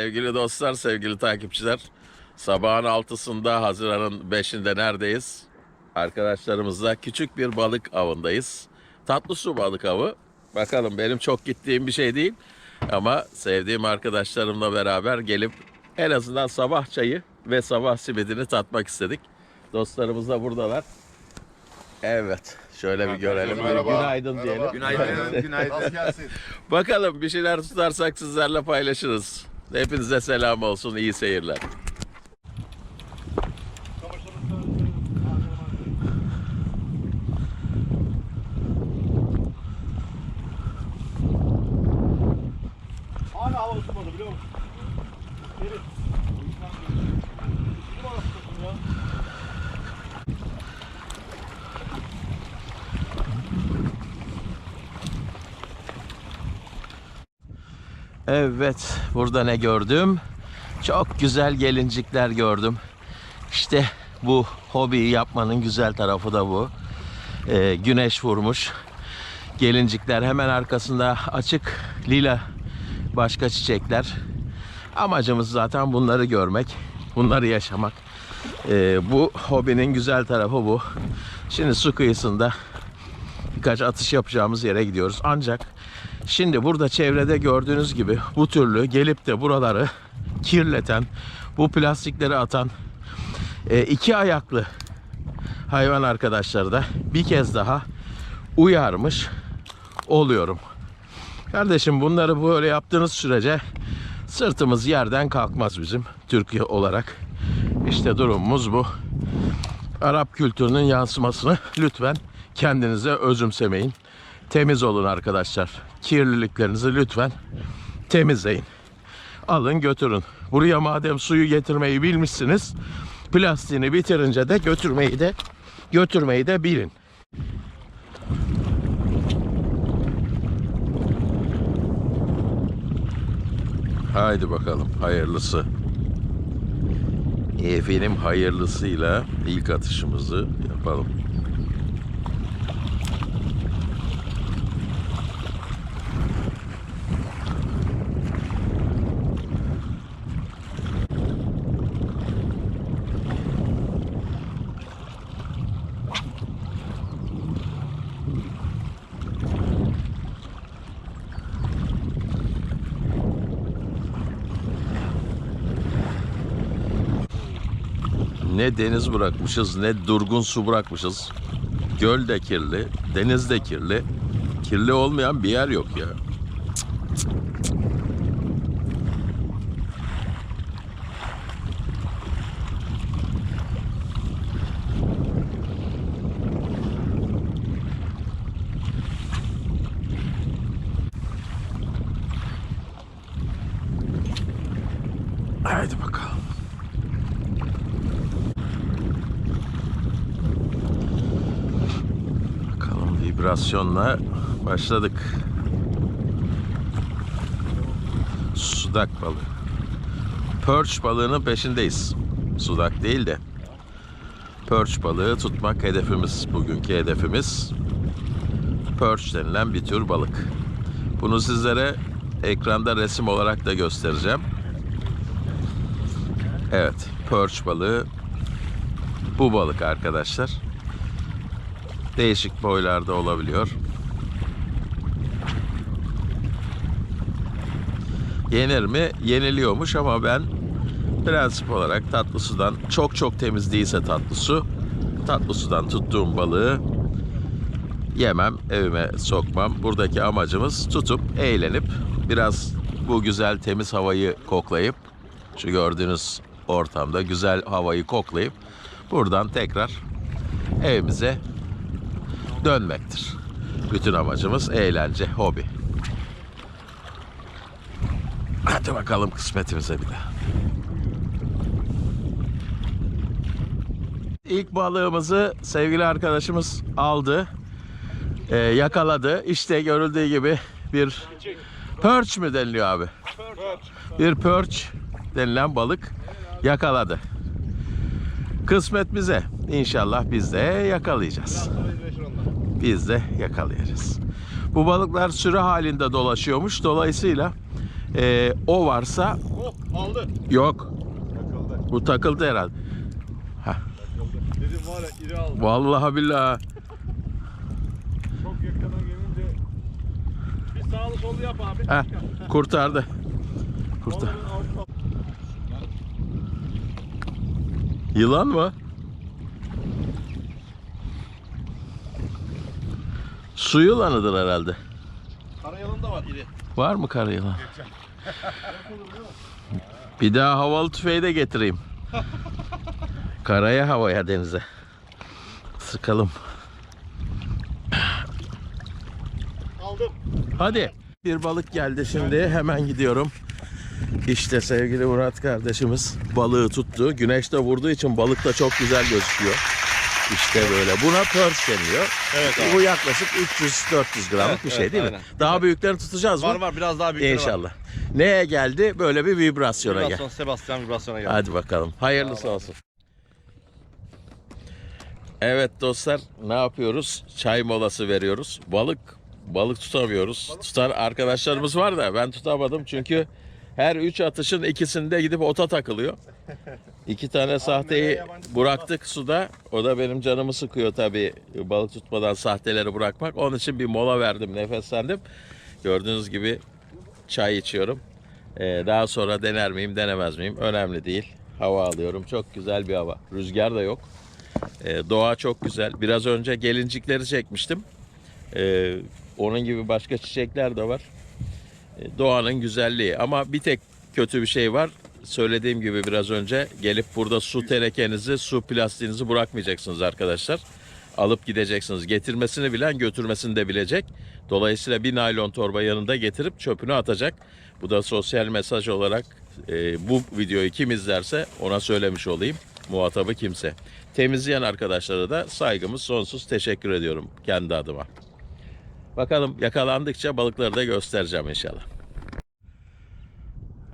Sevgili dostlar, sevgili takipçiler. Sabahın altısında, Haziran'ın beşinde neredeyiz? Arkadaşlarımızla küçük bir balık avındayız. Tatlı su balık avı. Bakalım benim çok gittiğim bir şey değil. Ama sevdiğim arkadaşlarımla beraber gelip en azından sabah çayı ve sabah simidini tatmak istedik. Dostlarımız da buradalar. Evet. Şöyle bir görelim. Bir Merhaba. Günaydın diyelim. Günaydın, günaydın. Gelsin. Bakalım bir şeyler tutarsak sizlerle paylaşırız. Hepinize selam olsun, iyi seyirler. Hala hava ısınmadı biliyor musun? Geri. Bizim hava ısınsın ya. Evet, burada ne gördüm? Çok güzel gelincikler gördüm. İşte bu hobiyi yapmanın güzel tarafı da bu. Ee, güneş vurmuş. Gelincikler hemen arkasında açık lila başka çiçekler. Amacımız zaten bunları görmek, bunları yaşamak. Ee, bu hobinin güzel tarafı bu. Şimdi su kıyısında birkaç atış yapacağımız yere gidiyoruz. Ancak şimdi burada çevrede gördüğünüz gibi bu türlü gelip de buraları kirleten, bu plastikleri atan e, iki ayaklı hayvan arkadaşları da bir kez daha uyarmış oluyorum. Kardeşim bunları böyle yaptığınız sürece sırtımız yerden kalkmaz bizim Türkiye olarak. İşte durumumuz bu. Arap kültürünün yansımasını lütfen kendinize özümsemeyin. Temiz olun arkadaşlar. Kirliliklerinizi lütfen temizleyin. Alın götürün. Buraya madem suyu getirmeyi bilmişsiniz, plastiğini bitirince de götürmeyi de götürmeyi de bilin. Haydi bakalım hayırlısı. Efendim hayırlısıyla ilk atışımızı yapalım. Ne deniz bırakmışız ne durgun su bırakmışız. Göl de kirli, deniz de kirli. Kirli olmayan bir yer yok ya. Haydi bakalım. Bakalım vibrasyonla başladık. Sudak balığı. Perch balığının peşindeyiz. Sudak değil de. Perch balığı tutmak hedefimiz. Bugünkü hedefimiz. Perch denilen bir tür balık. Bunu sizlere ekranda resim olarak da göstereceğim. Evet, perch balığı bu balık arkadaşlar değişik boylarda olabiliyor. Yenir mi? Yeniliyormuş ama ben prensip olarak tatlı sudan çok çok temiz değilse tatlı su tatlı sudan tuttuğum balığı yemem, evime sokmam. Buradaki amacımız tutup eğlenip biraz bu güzel temiz havayı koklayıp şu gördüğünüz ortamda güzel havayı koklayıp buradan tekrar evimize dönmektir. Bütün amacımız eğlence, hobi. Hadi bakalım kısmetimize bir de. İlk balığımızı sevgili arkadaşımız aldı. Ee, yakaladı. İşte görüldüğü gibi bir perch mü deniliyor abi? Bir perch denilen balık yakaladı. Kısmet bize. İnşallah biz de yakalayacağız. Biz de yakalayacağız. Bu balıklar sürü halinde dolaşıyormuş. Dolayısıyla e, o varsa Aldı. Yok. Takıldı. Bu takıldı herhalde. Takıldı. Dedim var ya iri aldı. Vallahi billahi. Çok yakına gelince bir sağlı sollu yap abi. Heh, kurtardı. Kurtar. Yılan mı? Su yılanıdır herhalde. Karayalın da var iri. Var mı kara yılan? Bir daha havalı tüfeği de getireyim. Karaya havaya denize. Sıkalım. Aldım. Hadi. Bir balık geldi şimdi. Hemen gidiyorum. İşte sevgili Murat kardeşimiz balığı tuttu. Güneş de vurduğu için balık da çok güzel gözüküyor. İşte böyle. Buna perch deniyor. Evet abi. Bu yaklaşık 300-400 gramlık Evet, bir şey evet, değil mi? aynen. Daha büyüklerini tutacağız mı? Var var biraz daha büyük. İnşallah. Neye geldi? Böyle bir vibrasyona gel. Vibrasyon, Sebastian vibrasyona geldi. Hadi bakalım. Hayırlısı olsun. Evet dostlar ne yapıyoruz? Çay molası veriyoruz. Balık balık tutamıyoruz. Tutar arkadaşlarımız var da ben tutamadım çünkü her üç atışın ikisinde gidip ota takılıyor. İki tane sahteyi bıraktık suda. O da benim canımı sıkıyor tabii balık tutmadan sahteleri bırakmak. Onun için bir mola verdim, nefeslendim. Gördüğünüz gibi çay içiyorum. Ee, daha sonra dener miyim, denemez miyim? Önemli değil. Hava alıyorum. Çok güzel bir hava. Rüzgar da yok. Ee, doğa çok güzel. Biraz önce gelincikleri çekmiştim. Ee, onun gibi başka çiçekler de var. Doğanın güzelliği. Ama bir tek kötü bir şey var. Söylediğim gibi biraz önce gelip burada su tenekenizi, su plastiğinizi bırakmayacaksınız arkadaşlar. Alıp gideceksiniz. Getirmesini bilen götürmesini de bilecek. Dolayısıyla bir naylon torba yanında getirip çöpünü atacak. Bu da sosyal mesaj olarak e, bu videoyu kim izlerse ona söylemiş olayım. Muhatabı kimse. Temizleyen arkadaşlara da saygımız sonsuz. Teşekkür ediyorum kendi adıma. Bakalım yakalandıkça balıkları da göstereceğim inşallah.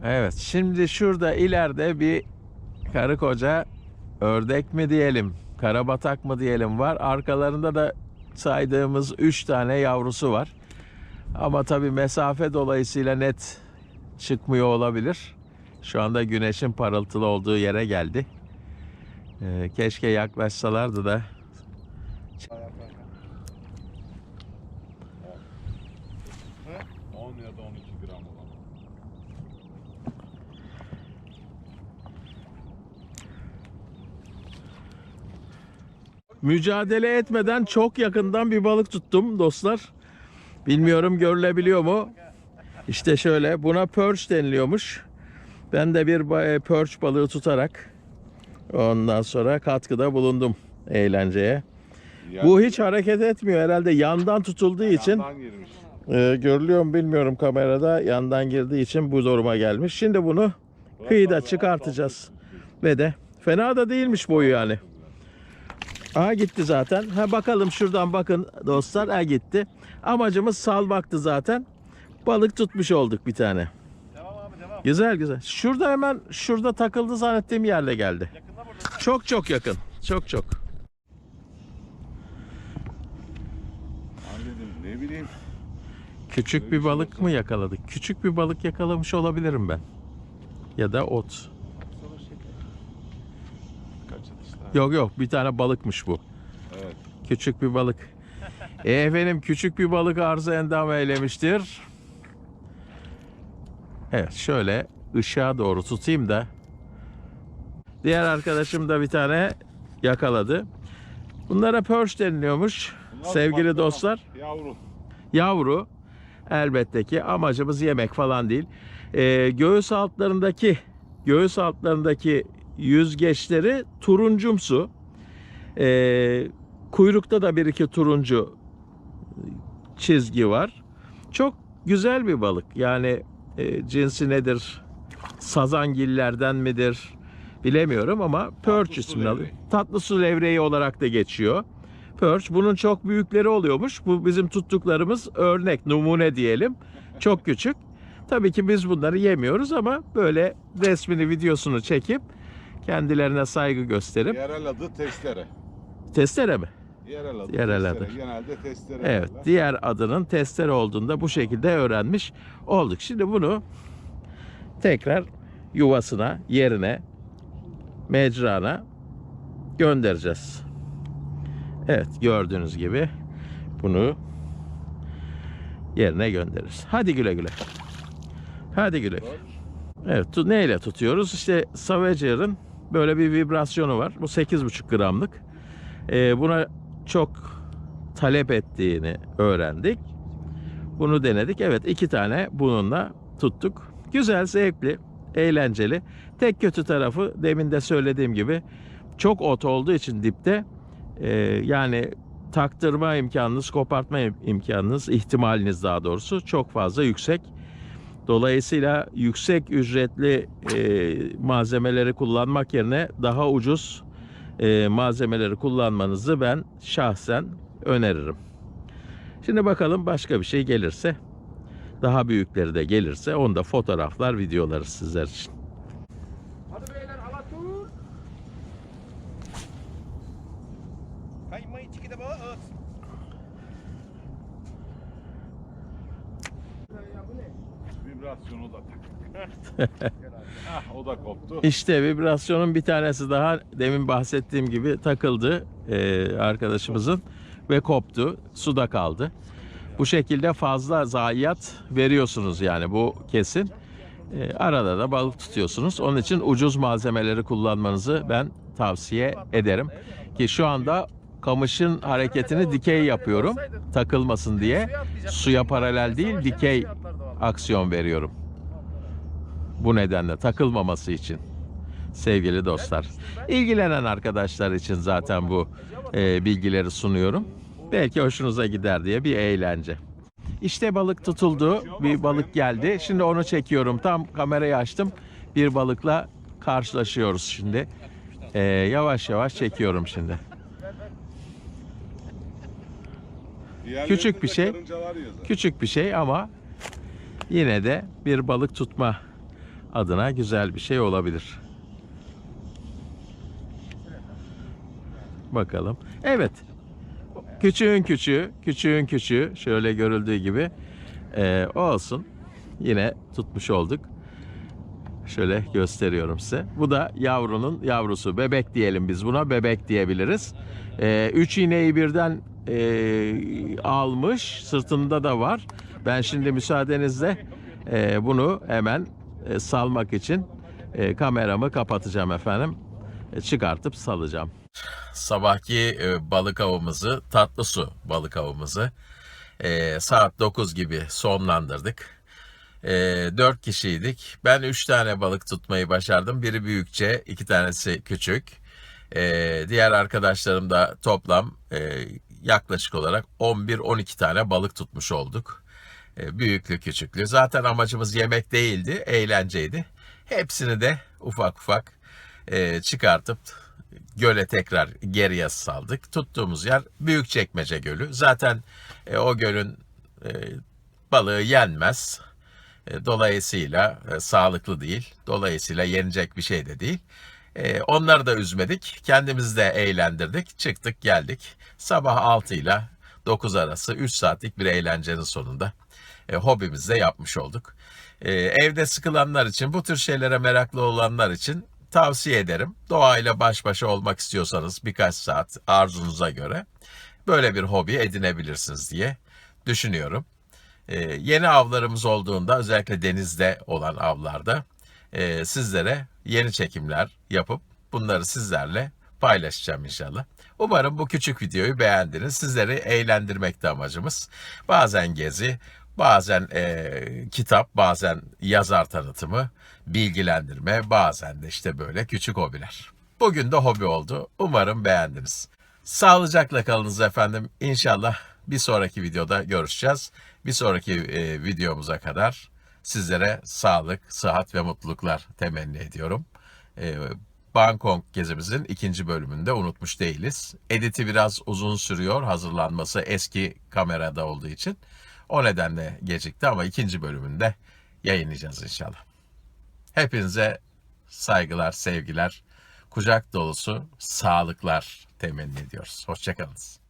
Evet şimdi şurada ileride bir karı koca ördek mi diyelim, karabatak mı diyelim var. Arkalarında da saydığımız 3 tane yavrusu var. Ama tabii mesafe dolayısıyla net çıkmıyor olabilir. Şu anda güneşin parıltılı olduğu yere geldi. Ee, keşke yaklaşsalardı da 10 ya da 12 gram olan. Mücadele etmeden çok yakından bir balık tuttum dostlar. Bilmiyorum görülebiliyor mu? İşte şöyle buna perch deniliyormuş. Ben de bir e, perch balığı tutarak ondan sonra katkıda bulundum eğlenceye. Bu hiç hareket etmiyor herhalde yandan tutulduğu için Yandan girmiş. e, görülüyor mu bilmiyorum kamerada yandan girdiği için bu duruma gelmiş. Şimdi bunu kıyıda çıkartacağız ve de fena da değilmiş boyu yani. Aha gitti zaten. Ha bakalım şuradan bakın dostlar. Ha gitti. Amacımız salmaktı zaten. Balık tutmuş olduk bir tane. Devam abi devam. Güzel güzel. Şurada hemen şurada takıldı zannettiğim yerle geldi. Çok çok yakın. Çok çok. Anladım ne bileyim. Küçük bir balık mı yakaladık? Küçük bir balık yakalamış olabilirim ben. Ya da ot. Yok yok bir tane balıkmış bu. Evet. Küçük bir balık. E efendim küçük bir balık arıza endam eylemiştir. Evet şöyle ışığa doğru tutayım da. Diğer arkadaşım da bir tane yakaladı. Bunlara perch deniliyormuş Bunlar sevgili dostlar. Yavru. Yavru elbette ki amacımız yemek falan değil. Ee, göğüs altlarındaki göğüs altlarındaki yüzgeçleri turuncumsu. Ee, kuyrukta da bir iki turuncu çizgi var. Çok güzel bir balık. Yani e, cinsi nedir? Sazangillerden midir? Bilemiyorum ama perch ismini alıyor. Tatlı su levreği olarak da geçiyor. Perch. Bunun çok büyükleri oluyormuş. Bu bizim tuttuklarımız örnek, numune diyelim. Çok küçük. Tabii ki biz bunları yemiyoruz ama böyle resmini, videosunu çekip kendilerine saygı gösterip Yerel adı testere. testere mi? Yerel adı Yerel testere. adı. Genelde testere Evet, derler. diğer adının testere olduğunda bu şekilde öğrenmiş olduk. Şimdi bunu tekrar yuvasına, yerine, mecrana göndereceğiz. Evet gördüğünüz gibi bunu yerine göndeririz. Hadi güle güle. Hadi güle güle. Evet neyle tutuyoruz? İşte Savager'ın böyle bir vibrasyonu var. Bu 8,5 gramlık. Ee, buna çok talep ettiğini öğrendik. Bunu denedik. Evet iki tane bununla tuttuk. Güzel, zevkli, eğlenceli. Tek kötü tarafı demin de söylediğim gibi çok ot olduğu için dipte e, yani taktırma imkanınız, kopartma im- imkanınız, ihtimaliniz daha doğrusu çok fazla yüksek. Dolayısıyla yüksek ücretli e, malzemeleri kullanmak yerine daha ucuz e, malzemeleri kullanmanızı ben şahsen öneririm. Şimdi bakalım başka bir şey gelirse, daha büyükleri de gelirse onu da fotoğraflar, videoları sizler için. Ah o da koptu. İşte vibrasyonun bir tanesi daha demin bahsettiğim gibi takıldı e, arkadaşımızın ve koptu. Suda kaldı. Bu şekilde fazla zayiat veriyorsunuz yani bu kesin. E, arada da balık tutuyorsunuz. Onun için ucuz malzemeleri kullanmanızı ben tavsiye ederim. Ki şu anda kamışın hareketini dikey yapıyorum takılmasın diye. Suya paralel değil dikey aksiyon veriyorum. Bu nedenle takılmaması için sevgili dostlar. İlgilenen arkadaşlar için zaten bu e, bilgileri sunuyorum. Belki hoşunuza gider diye bir eğlence. İşte balık tutuldu. Bir balık geldi. Şimdi onu çekiyorum. Tam kamerayı açtım. Bir balıkla karşılaşıyoruz şimdi. E, yavaş yavaş çekiyorum şimdi. Küçük bir şey. Küçük bir şey ama yine de bir balık tutma adına güzel bir şey olabilir. Bakalım. Evet. Küçüğün küçüğü, küçüğün küçüğü şöyle görüldüğü gibi eee, olsun. Yine tutmuş olduk. Şöyle gösteriyorum size. Bu da yavrunun yavrusu. Bebek diyelim biz buna. Bebek diyebiliriz. Ee, üç iğneyi birden e, almış. Sırtında da var. Ben şimdi müsaadenizle e, bunu hemen e, salmak için e, kameramı kapatacağım efendim. E, çıkartıp salacağım. Sabahki e, balık avımızı, tatlı su balık avımızı e, saat 9 gibi sonlandırdık. E, 4 kişiydik. Ben 3 tane balık tutmayı başardım. Biri büyükçe, iki tanesi küçük. E, diğer arkadaşlarım da toplam e, yaklaşık olarak 11-12 tane balık tutmuş olduk. E, büyüklü küçüklü. Zaten amacımız yemek değildi, eğlenceydi. Hepsini de ufak ufak e, çıkartıp göle tekrar geriye saldık. Tuttuğumuz yer Büyükçekmece Gölü. Zaten e, o gölün balığı yenmez. Dolayısıyla sağlıklı değil. Dolayısıyla yenecek bir şey de değil. Onları da üzmedik. Kendimizi de eğlendirdik. Çıktık geldik. Sabah 6 ile 9 arası 3 saatlik bir eğlencenin sonunda e, hobimizi de yapmış olduk. E, evde sıkılanlar için, bu tür şeylere meraklı olanlar için tavsiye ederim. Doğayla baş başa olmak istiyorsanız birkaç saat arzunuza göre böyle bir hobi edinebilirsiniz diye düşünüyorum. Ee, yeni avlarımız olduğunda özellikle denizde olan avlarda e, sizlere yeni çekimler yapıp bunları sizlerle paylaşacağım inşallah. Umarım bu küçük videoyu beğendiniz. Sizleri eğlendirmekte amacımız. Bazen gezi, bazen e, kitap, bazen yazar tanıtımı, bilgilendirme, bazen de işte böyle küçük hobiler. Bugün de hobi oldu. Umarım beğendiniz. Sağlıcakla kalınız efendim. İnşallah bir sonraki videoda görüşeceğiz. Bir sonraki e, videomuza kadar sizlere sağlık, sıhhat ve mutluluklar temenni ediyorum. E, Bangkok gezimizin ikinci bölümünde unutmuş değiliz. Editi biraz uzun sürüyor hazırlanması eski kamerada olduğu için. O nedenle gecikti ama ikinci bölümünde yayınlayacağız inşallah. Hepinize saygılar, sevgiler, kucak dolusu sağlıklar temenni ediyoruz. Hoşçakalınız.